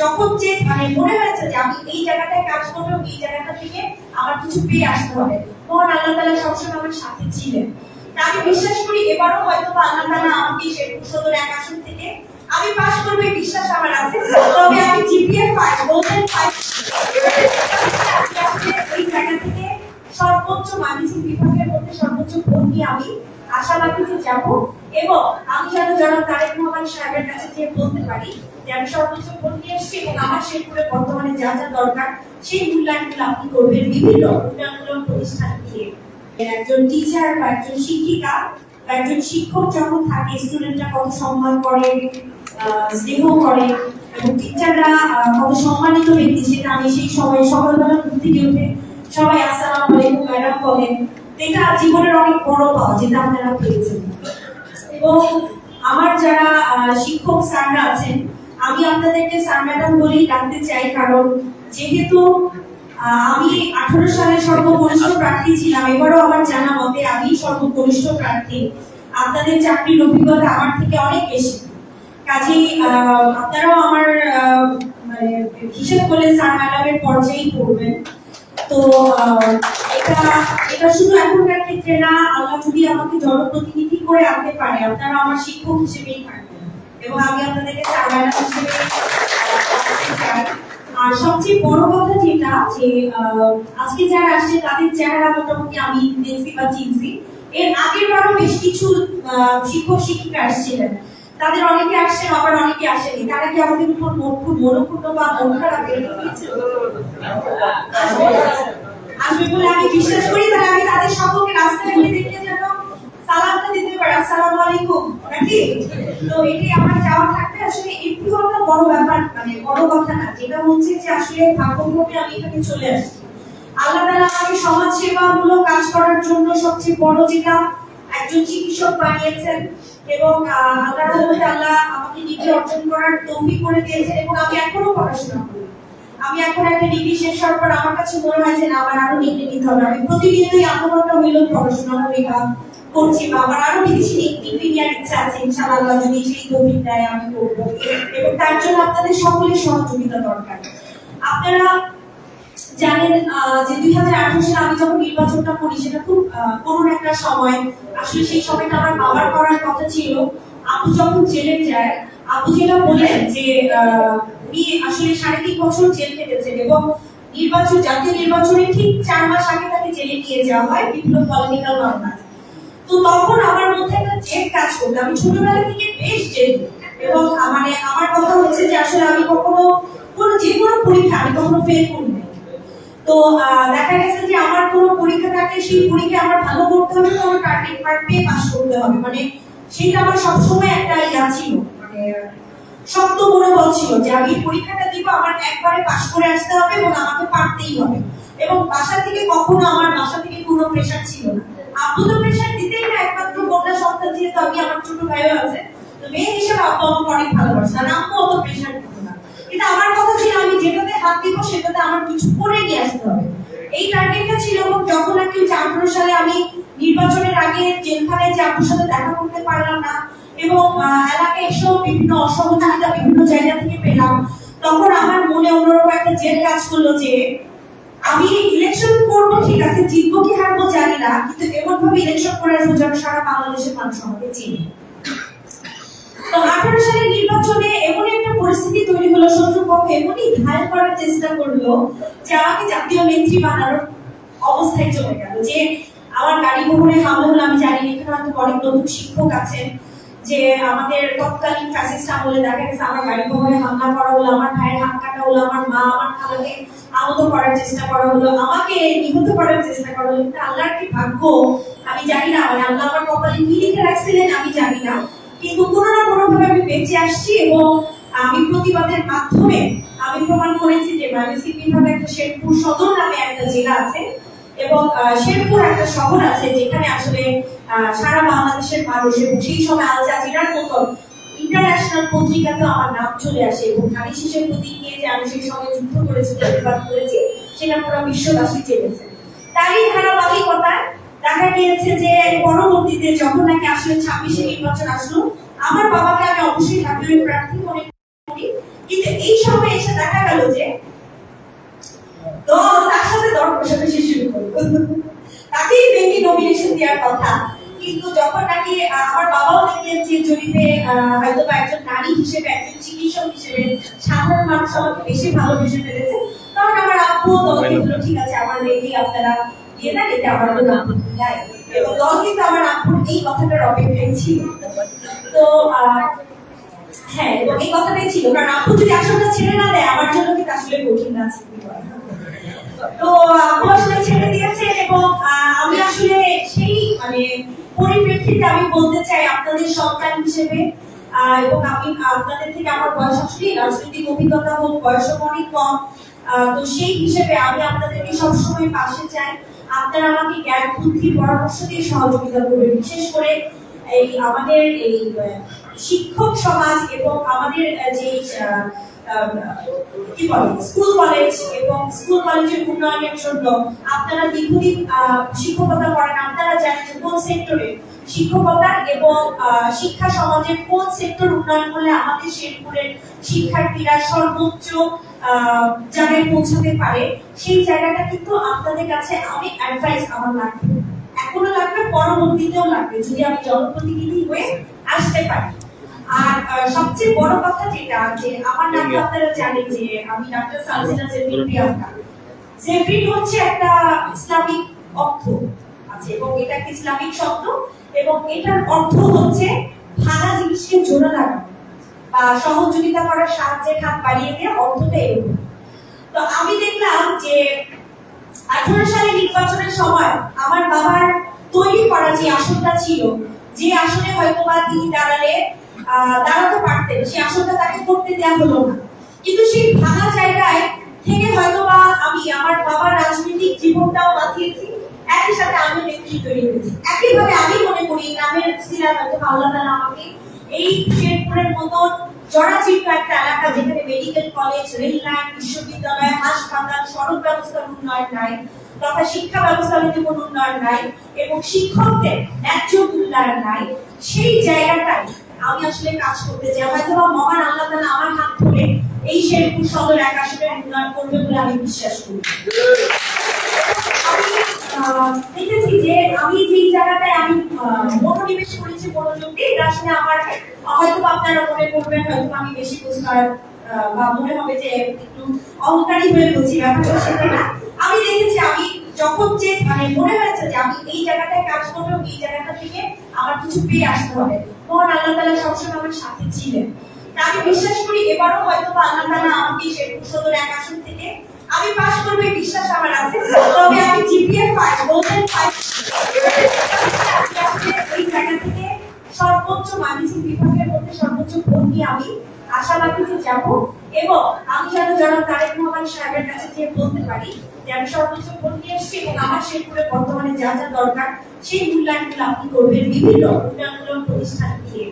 যখন যে মানে মনে হয়েছে যে আমি এই জায়গাটায় কাজ করব, এই জায়গাটা থেকে আমার কিছু পেয়ে আসতে হবে। মহান আল্লাহ তালা সবসময় আমার সাথে ছিলেন। আমি বিশ্বাস করি এবারও হয়তো আল্লাহ তালা আমাকে সদর এক আসন থেকে আমি পাশ করব, এই বিশ্বাস আমার আছে। তবে আমি জিপিএ ফাইভ গোল্ডেন ফাইভ এই জায়গা থেকে সর্বোচ্চ বাণিজ্যিক বিভাগের মধ্যে সর্বোচ্চ ভোট আমি আশাবাদী যে যাব। এবং আমি যেন জনাব তারেক রহমান সাহেবের কাছে যে বলতে পারি যে আমি সর্বোচ্চ ভোট নিয়ে এসেছি এবং আমার শেরপুরে বর্তমানে যা যা দরকার, সেই মূল্যায়নগুলো আপনি করবেন। বিভিন্ন উন্নয়নমূলক প্রতিষ্ঠান দিয়ে একজন টিচার বা একজন শিক্ষিকা বা একজন শিক্ষক যখন থাকে স্টুডেন্টরা কত সম্মান করে স্নেহ করে, এবং টিচাররা কত সম্মানিত ব্যক্তি, সেটা আমি সেই সময় সকালবেলা ঘুম থেকে উঠে সবাই আসসালামু আলাইকুম ম্যাডাম বলেন। এটা জীবনের অনেক বড় পাওয়া, যেটা আপনারা পেয়েছেন। এবং আমার যারা শিক্ষক স্যাররা আছেন আমি আপনাদেরকে স্যার ম্যাডাম বলেই ডাকতে চাই, কারণ যেহেতু আমি আঠারো সালে সর্বকনিষ্ঠ প্রার্থী ছিলাম, এবারও আমার জানা মতে আমি সর্বকনিষ্ঠ প্রার্থী। আপনাদের চাকরির অভিজ্ঞতা আমার থেকে অনেক বেশি। কাজেই আপনারাও আমার মানে হিসেব করলে স্যার ম্যাডামের পর্যায়েই পড়বেন। তো এটা এটা শুধু এখনকার ক্ষেত্রে না, আল্লাহ যদি আমাকে জনপ্রতিনিধি করে আনতে পারে, আপনারা আমার শিক্ষক হিসেবেই থাকবেন। এবং আমি আপনাদেরকে। আর সবচেয়ে বড় কথা যেটা যে আজকে যারা আসছে, তাদের চেহারা মোটামুটি আমি দেখছি বা চিনছি। এর আগের বারও বেশ কিছু শিক্ষক, শিক্ষিকা আসছিলেন। তাদের অনেকে আসছেন, আবার অনেকে আসেনি তারা কি আমাদের উপর খুব মনোক্ষুণ্ণ বা মন খারাপ? আসবে। বলে আমি বিশ্বাস করি, তাহলে আমি তাদের সকলকে রাস্তায় দেখলে যেন সালামটা দিতে পারি আসসালামু আলাইকুম নাকি? তো এটাই আমার চাওয়া থাকবে। আসলে একটু একটা বড় ব্যাপার মানে বড় কথা না যেটা হচ্ছে যে আসলে ভাগ্যক্রমে আমি এখানে চলে আসছি। আল্লাহ তাআলা আমাকে সমাজ কাজ করার জন্য সবচেয়ে বড় যেটা একজন চিকিৎসক বানিয়েছেন এবং আহ, আল্লাহর রহমতে আল্লাহ আমাকে অর্জন করার করে দিয়েছেন এবং আমি এখনও পড়াশোনা করি। আমি এখন একটা ডিগ্রি শেষ হওয়ার পর আমার কাছে মনে হয় যে না আমার আরও ডিগ্রি নিতে হবে। আমি আধা ঘণ্টা হইলেও পড়াশোনা করি বা করছি বা আমার আরও বেশি ডিগ্রি নেওয়ার ইচ্ছা আছে, ইনশাআল্লাহ যদি সেই তৌফিক দেয়, আমি করব। এবং তার জন্য আপনাদের সকলের সহযোগিতা দরকার। আপনারা জানেন যে দুই হাজার আঠারো সালে আমি যখন নির্বাচনটা করি, সেটা খুব করুণ একটা সময়। আসলে সেই সময়টা আমার বাবার করার কথা ছিল। আপু যখন জেলে যায় আপু যেটা বলেন যে উনি আসলে সাড়ে তিন বছর জেল কেটেছেন এবং নির্বাচন, জাতীয় নির্বাচনে ঠিক চার মাস আগে তাকে জেলে নিয়ে যাওয়া হয় বিভিন্ন পলিটিক্যাল আমার মধ্যে কাজ করতো আমি ছোটবেলা থেকে বেশ জেদ এবং মানে আমার কথা হচ্ছে যে আসলে আমি কখনো কোনো যে কোনো পরীক্ষা আমি কখনো ফেল করি তো দেখা গেছে যে আমার কোনো পরীক্ষা থাকলে সেই পরীক্ষা আমার ভালো করতে হবে তো আমার টার্গেট মার্ক পেয়ে পাস করতে হবে। মানে সেটা আমার সবসময় একটা ইয়া ছিল। মানে শক্ত মনোবল ছিল যে আমি পরীক্ষাটা দিব, আমার একবারে পাস করে আসতে হবে এবং আমাকে পারতেই হবে। এবং বাসা থেকে কখনো আমার বাসা থেকে কোনো প্রেশার ছিল না। আব্বু তো প্রেশার দিতেই না, একমাত্র কন্যা সন্তান যেহেতু আমি, আমার ছোট ভাইও আছে, তো মেয়ে হিসেবে আব্বু আমাকে অনেক ভালোবাসে, আর আম্মু অত প্রেশার দিত না। কিন্তু আমার কথা ছিল, আমি যেটাতে হাত দিব সেটাতে আমার কিছু করে নিয়ে আসতে হবে। এই টার্গেটটা ছিল, এবং যখন আমি আঠারো সালে আমি নির্বাচনের আগে জেলখানে যে আপুর সাথে দেখা করতে পারলাম না, এবং এলাকায় এসেও বিভিন্ন অসহযোগিতা বিভিন্ন জায়গা থেকে পেলাম, তখন আমার মনে অন্যরকম একটা জেল কাজ করল যে আমি ইলেকশন করব, ঠিক আছে, জিতবো কি হারবো জানি না, কিন্তু এমন ভাবে ইলেকশন করে আসব যেন সারা বাংলাদেশের মানুষ আমাকে চিনে। তো আঠারো সালের নির্বাচনে এমন একটা পরিস্থিতি তৈরি হলো শত্রুপক্ষ এমনই ঘায়ল করার চেষ্টা করল যে আমাকে জাতীয় নেত্রী বানানোর অবস্থায় চলে গেল। যে আমার গাড়ি বহরে হামলা হলো, আমি জানি এখানে হয়তো অনেক নতুন শিক্ষক আছেন। যে আমাদের তৎকালীন ফ্যাসিস্ট আমলে দেখা গেছে, আমার গাড়ি বহরে হামলা করা হলো, আমার ভাইয়ের হাত কাটা হলো, আমার মা আমার খালাকে আহত করার চেষ্টা করা হলো, আমাকে নিহত করার চেষ্টা করা হলো। কিন্তু আল্লাহর কি ভাগ্য? আমি জানি না মানে আল্লাহ আমার কপালে কি লিখে রাখছিলেন আমি জানি না। কিন্তু কোনো না কোনো ভাবে আমি বেঁচে আসছি এবং আমি প্রতিবাদের মাধ্যমে আমি প্রমাণ করেছি যে ময়মনসিংহ বিভাগে একটা শেরপুর সদর নামে একটা জেলা আছে এবং শেরপুর একটা শহর আছে যেখানে আসলে সারা বাংলাদেশের মানুষ এবং সেই সময় আল জাজিরার মতন ইন্টারন্যাশনাল পত্রিকাতে আমার নাম চলে আসে এবং নারী শিশুর প্রতীক নিয়ে যে আমি সেই সময় যুদ্ধ করেছি, প্রতিবাদ করেছি, সেটা পুরো বিশ্ববাসী জেনেছে তারই ধারাবাহিকতায় দেখা গিয়েছে যে পরবর্তীতে যখন নাকি আসলে ছাব্বিশে নির্বাচন আসলো, আমার বাবাকে আমি অবশ্যই জাতীয় প্রার্থী মনে করি। কিন্তু এই সময় এসে দেখা গেল যে দল তার সাথে দর কষাকষি শুরু করল তাকেই মেনলি নমিনেশন দেওয়ার কথা। কিন্তু যখন নাকি আমার বাবাও দেখলেন যে জরিপে হয়তো বা একজন নারী হিসেবে একজন চিকিৎসক হিসেবে সাধারণ মানুষ আমাকে বেশি ভালোবেসে ফেলেছে। তখন আমার আব্বু বলল ঠিক আছে আমার মেয়েকেই আপনারা দিয়ে দেন এতে আমার কোনো আপত্তি নাই। এবং দল কিন্তু আমার আব্বুর এই কথাটার অপেক্ষায় ছিল। তো হ্যাঁ এবং এই কথাটাই ছিল। কারণ আপু যদি আসলটা ছেড়ে না দেয় আমার জন্য কিন্তু আসলে কঠিন আছে। তো আপু ছেড়ে দিয়েছে এবং আমি আসলে সেই মানে পরিপ্রেক্ষিতে আমি বলতে চাই আপনাদের সন্তান হিসেবে এবং আমি আপনাদের থেকে আমার বয়স আসলে রাজনৈতিক অভিজ্ঞতা হোক বয়স অনেক কম তো সেই হিসেবে আমি আপনাদেরকে সবসময় পাশে চাই। আপনারা আমাকে জ্ঞান, বুদ্ধি, পরামর্শ দিয়ে সহযোগিতা করবেন। বিশেষ করে এই আমাদের এই শিক্ষক সমাজ এবং আমাদের যে কি বলে স্কুল কলেজ এবং স্কুল কলেজের উন্নয়নের জন্য আপনারা দীর্ঘদিন শিক্ষকতা করেন, আপনারা জানেন যে কোন সেক্টরে শিক্ষকতা এবং শিক্ষা সমাজের কোন সেক্টর উন্নয়ন করলে আমাদের শেরপুরের শিক্ষার্থীরা সর্বোচ্চ জায়গায় পৌঁছাতে পারে, সেই জায়গাটা কিন্তু আপনাদের কাছে অনেক অ্যাডভাইস আমার লাগবে। এখনও লাগবে, পরবর্তীতেও লাগবে। যদি আমি জনপ্রতিনিধি হয়ে আসতে পারি আর সবচেয়ে বড় কথা যেটা যে আমার নাম আপনারা জানেন যে আমি ডাক্তার সালসিনা জেফরিন প্রিয়াঙ্কা। জেফরিন হচ্ছে একটা ইসলামিক অর্থ আছে এবং এটা একটা ইসলামিক শব্দ এবং এটার অর্থ হচ্ছে ভাঙা জিনিসকে জোড়া লাগানো বা সহযোগিতা করার সাহায্যের হাত বাড়িয়ে দেওয়া অর্থটা এরকম। তো আমি দেখলাম যে আঠারো সালে নির্বাচনের সময় আমার বাবার তৈরি করা যে আসনটা ছিল যে আসনে হয়তো বা তিনি দাঁড়ালে দাঁড়াতে পারতেন, সেই আসনটা তাকে করতে দেওয়া হলো না। কিন্তু সেই ভাঙা জায়গায় থেকে হয়তো বা আমি আমার বাবার রাজনৈতিক জীবনটাও বাঁচিয়েছি, একই সাথে আমি নেতৃত্ব তৈরি হয়েছি। একইভাবে আমি মনে করি ছিলাম হয়তো আল্লাহ তাআলা আমাকে, এই শেরপুরের জরাজীর্ণ একটা এলাকা যেখানে মেডিকেল কলেজ রেল লাইন বিশ্ববিদ্যালয়, হাসপাতাল, সড়ক ব্যবস্থার উন্নয়ন নাই, তথা শিক্ষা ব্যবস্থার মধ্যে কোনো উন্নয়ন নাই, এবং শিক্ষকদের ন্যায্য নাই, সেই জায়গাটায় আমি আসলে কাজ করতে চাই। হয়তো মহান আল্লাহ তাআলা আমার হাত ধরে এই শেরপুর সদর এক আসনের উন্নয়ন করবে বলে আমি বিশ্বাস করি। দেখেছি যে আমি জায়গাটায় আমি মনোনিবেশ করেছি মনোযোগ দিয়ে এটা আসলে আমার হয়তো আপনারা মনে করবেন হয়তো আমি বেশি বা মনে হবে যে একটু অহংকারী হয়ে বলছি ব্যাপারটা সেটা না। আমি দেখেছি, আমি যখন যে মানে মনে হয়েছে যে আমি এই জায়গাটায় কাজ করব, এই জায়গাটা থেকে আমার কিছু পেয়ে আসতে হবে। মহান আল্লাহ তালা সবসময় আমার সাথে ছিলেন। আমি বিশ্বাস করি এবারও হয়তো আল্লাহ তালা আমাকে শেরপুর সদর এক আসন থেকে আমি পাস করবে বিশ্বাস আমার আছে। তবে আমি জিপিএ ফাইভ গোল্ডেন ফাইভ এই জায়গা থেকে সর্বোচ্চ মানুষের বিভাগের মধ্যে সর্বোচ্চ ভোট আমি আশাবাদী যে যাব। এবং আমি যেন জনাব তারেক রহমান সাহেবের কাছে যে বলতে পারি যে আমি সর্বোচ্চ নিয়ে এসেছি এবং আমার শেরপুরে বর্তমানে যা যা দরকার, সেই মূল্যায়নগুলো আপনি করবেন। বিভিন্ন উন্নয়নমূলক প্রতিষ্ঠান দিয়ে।